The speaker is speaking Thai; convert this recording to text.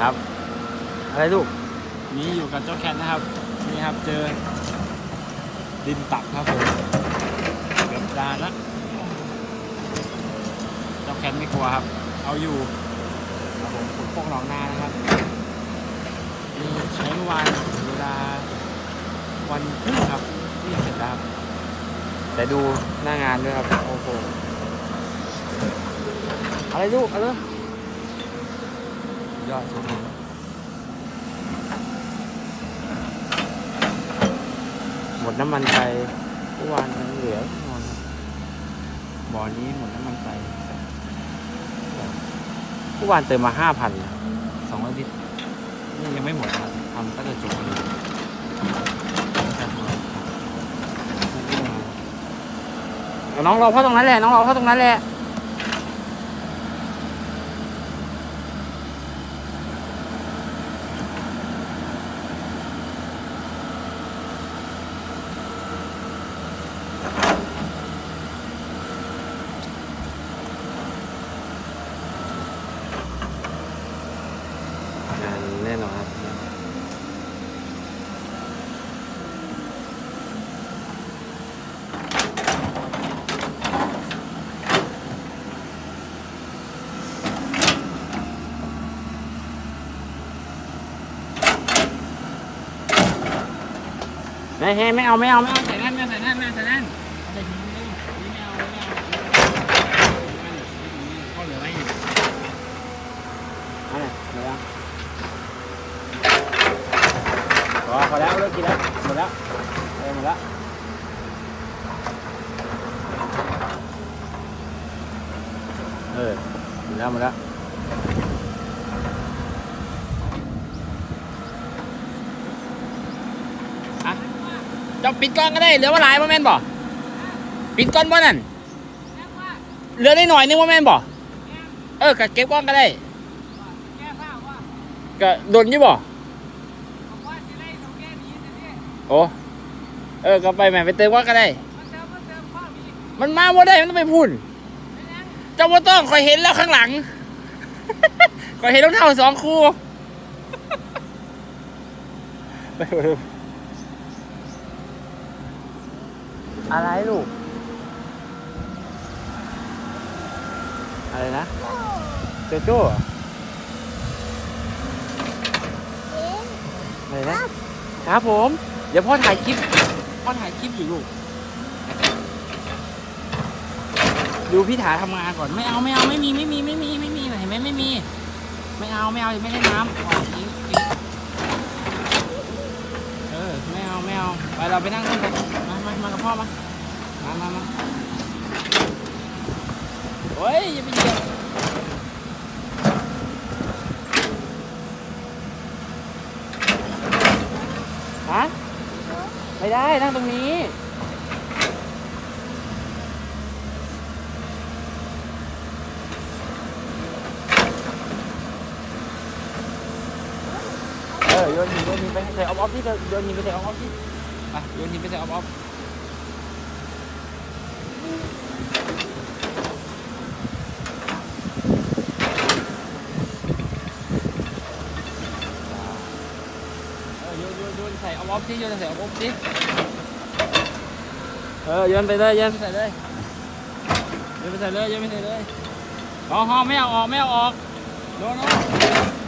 ครับ อะไรลูก นี่อยู่กับเจ้าแคทนะครับ นี่ครับเจอ ดินตับครับผมเกือบดานละเจ้าแคทไม่กลัวครับ เอาอยู่ครับผมขุดพวกหนองนานะครับนี่ใช้เวานเวลาวันครึ่งครับที่เสร็จแล้วครับแต่ดูหน้างานด้วยครับ โอ้โห อะไรลูกอะไร ยอดสุดเลยหมดน้ำมันไปเมื่อวานยังเหลือนอนบ่อนี้หมดน้ำมันไปเมื่อวานเติมมาห้าพันสองร้อยลิตรนี่ยังไม่หมดครับทำก็จะจบพอดีครับน้องรอพ่อตรงนั้นแหละน้องรอพ่อตรงนั้นแหละ งานแน่นอนครับ ไม่ให้ไม่เอาไม่เอาไม่เอาใส่แน่นไม่ใส่แน่นไม่ใส่แน่นใส่ถุงมือนี่ไม่เอาไม่เอาก็เหลือไว้อยู่เอาเลยหมดแล้วพอพอแล้วเลิกกินแล้วหมดแล้วเออหมดแล้วเออหมดแล้วหมดแล้ว จ้าปิดก้อนก็ได้เหลือว่าหลายโมเมนต์บ่ปิดก้อนบ่นั่นเหลือได้หน่อยนึงโมเมนต์บ่เออก็เก็บก้อนก็ได้ก็โดนยี่บ่โอ้เออก็ไปแม่ไปเติมก้อนก็ได้ มันมาบ่าได้มันต้องไปพูนเจ้าบ่ต้องคอยเห็นแล้วข้างหลังคอยเห็นรองเท้าสองคู่ไปไปไป อะไรลูก อะไรนะ โจโจ้เหรออะไรนะครับผม เดี๋ยวพ่อถ่ายคลิป พ่อถ่ายคลิปอยู่ลูก ดูพี่ถาทำงานก่อน ไม่เอาไม่เอาไม่มีไม่มีไม่มีไม่มีเห็นไหมไม่มี ไม่เอาไม่เอาไม่ได้น้ำออกทิ้งเออไม่เอาไม่เอาไปเราไปนั่งกันกันมามามากับ พ่อมา มามามาโอ้ยอย่าไปเหยียบฮะไม่ได้ นั่งตรงนี้เออโยนหินโยนหินไปใส่ออฟออฟที่โยนหินไปใส่ออฟออฟที่ไปโยนหินไปใส่ออฟออฟ เออโยนโย นโยนใส่ออฟออฟที่โยนใส่ออฟออฟที่เออโยนไปเลยโยโยนนไปใส่เลยโยนไปใส่เลยโยนไปใส่เลยอ๋อฮอไม่เอาออกไม่เอาออกโดนโดน